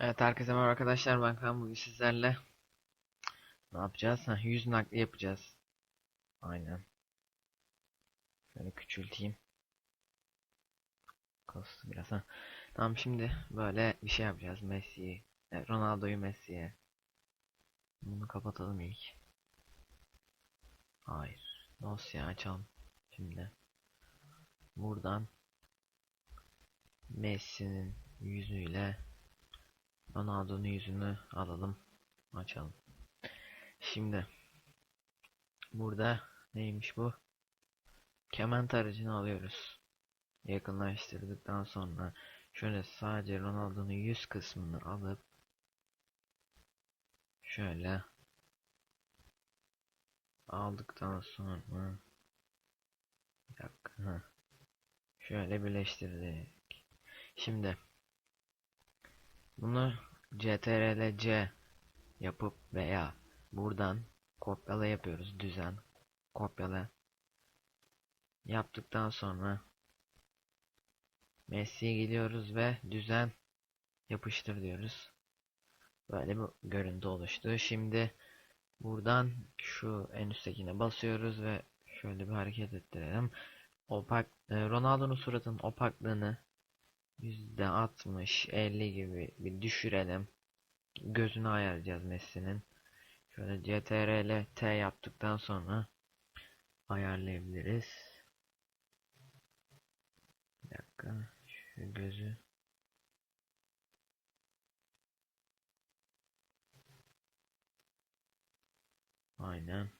Evet herkese merhaba arkadaşlar ben Kaan bugün sizlerle ne yapacağız? Ha, yüz nakli yapacağız. Aynen. Şöyle küçülteyim. Kastı biraz ha. Tamam şimdi böyle bir şey yapacağız. Messi'yi, e, Ronaldo'yu Messi'ye. Bunu kapatalım ilk. Hayır. Dosya açalım. Şimdi. Buradan Messi'nin yüzüyle Ronaldo'nun yüzünü alalım. Açalım. Şimdi burada neymiş bu? Kemen tarayıcını alıyoruz. Yakınlaştırdıktan sonra şöyle sadece Ronaldo'nun yüz kısmını alıp şöyle aldıktan sonra bir dakika. Şöyle birleştirdik. Şimdi bunu CTRL C yapıp veya buradan kopyala yapıyoruz düzen kopyala yaptıktan sonra Messi'ye gidiyoruz ve düzen yapıştır diyoruz. Böyle bir görüntü oluştu. Şimdi buradan şu en üsttekine basıyoruz ve şöyle bir hareket ettirelim. Opak e, Ronaldo'nun suratının opaklığını %60 50 gibi bir düşürelim. Gözünü ayarlayacağız Messi'nin. Şöyle CTRL T yaptıktan sonra ayarlayabiliriz. Bir dakika. Şu gözü Aynen.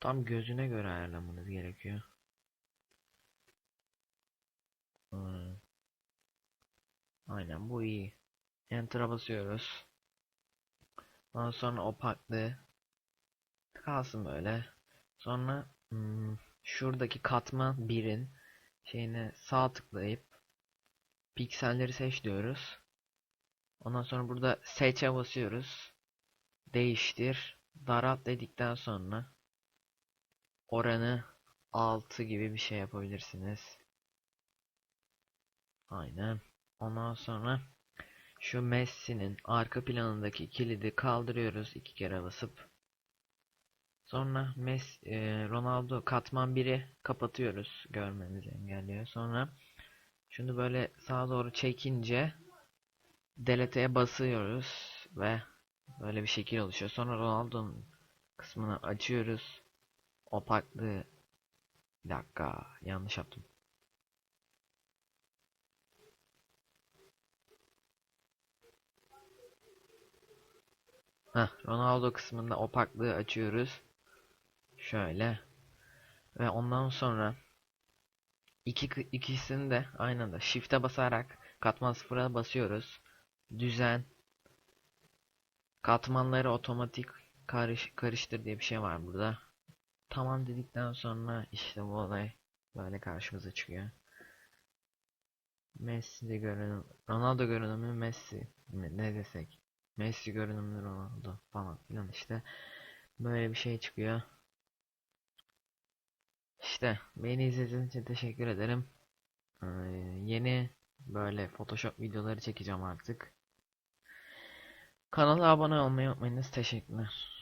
Tam gözüne göre ayarlamanız gerekiyor. Hmm. Aynen bu iyi. Enter'a basıyoruz. Ondan sonra opaklığı kalsın böyle. Sonra hmm, şuradaki katman birin şeyine sağ tıklayıp pikselleri seç diyoruz. Ondan sonra burada seçe basıyoruz. Değiştir. Daralt dedikten sonra oranı 6 gibi bir şey yapabilirsiniz. Aynen. Ondan sonra şu Messi'nin arka planındaki kilidi kaldırıyoruz iki kere basıp. Sonra Messi, e, Ronaldo katman 1'i kapatıyoruz. Görmenizi engelliyor. Sonra şunu böyle sağa doğru çekince delete'ye basıyoruz ve böyle bir şekil oluşuyor. Sonra Ronaldo'nun kısmını açıyoruz. Opaklığı bir dakika yanlış yaptım. Heh, Ronaldo kısmında opaklığı açıyoruz. Şöyle. Ve ondan sonra iki ikisini de aynı anda shift'e basarak katman sıfıra basıyoruz. Düzen katmanları otomatik karış karıştır diye bir şey var burada. Tamam dedikten sonra işte bu olay böyle karşımıza çıkıyor. Messi de görünüm, Ronaldo görünümü Messi ne desek. Messi görünümlü Ronaldo falan filan işte. Böyle bir şey çıkıyor. İşte beni izlediğiniz için teşekkür ederim. Ee, yeni böyle Photoshop videoları çekeceğim artık. Kanala abone olmayı unutmayınız. Teşekkürler.